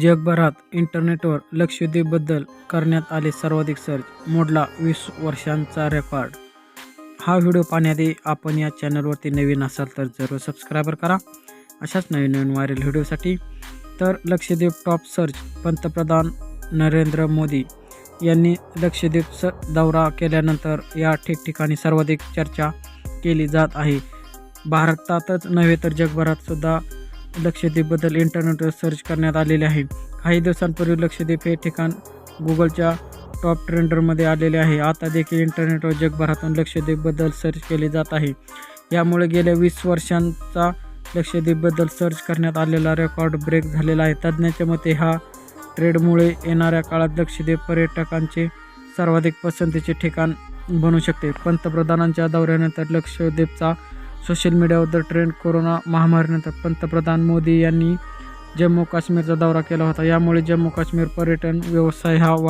जगभरात इंटरनेटवर लक्षद्वीपबद्दल करण्यात आले सर्वाधिक सर्च मोडला वीस वर्षांचा रेकॉर्ड. हा व्हिडिओ पाहण्याआधी आपण या चॅनलवरती नवीन असाल तर जरूर सबस्क्रायबर करा. अशाच नवीन नवीन व्हायरल व्हिडिओसाठी. तर लक्षद्वीप टॉप सर्च पंतप्रधान नरेंद्र मोदी यांनी लक्षद्वीप स दौरा केल्यानंतर या ठिकठिकाणी सर्वाधिक चर्चा केली जात आहे. भारतातच नव्हे तर जगभरात सुद्धा लक्षद्वीपबद्दल इंटरनेटवर सर्च करण्यात आलेले आहे. काही दिवसांपूर्वी लक्षद्वीप हे ठिकाण गुगलच्या टॉप ट्रेंडरमध्ये आलेले आहे. आता देखील इंटरनेटवर जगभरातून लक्षद्वीपबद्दल सर्च केले जात आहे. यामुळे गेल्या वीस वर्षांचा लक्षद्वीपबद्दल सर्च करण्यात आलेला रेकॉर्ड ब्रेक झालेला आहे. तज्ज्ञांच्या मते हा ट्रेडमुळे येणाऱ्या काळात लक्षद्वीप पर्यटकांचे सर्वाधिक पसंतीचे ठिकाण बनू शकते. पंतप्रधानांच्या दौऱ्यानंतर लक्षद्वीपचा सोशल मीडियावर ट्रेंड कोरोना महामारीनंतर पंतप्रधान मोदी यांनी जम्मू काश्मीरचा दौरा केला होता. यामुळे जम्मू काश्मीर पर्यटन व्यवसाय हा वा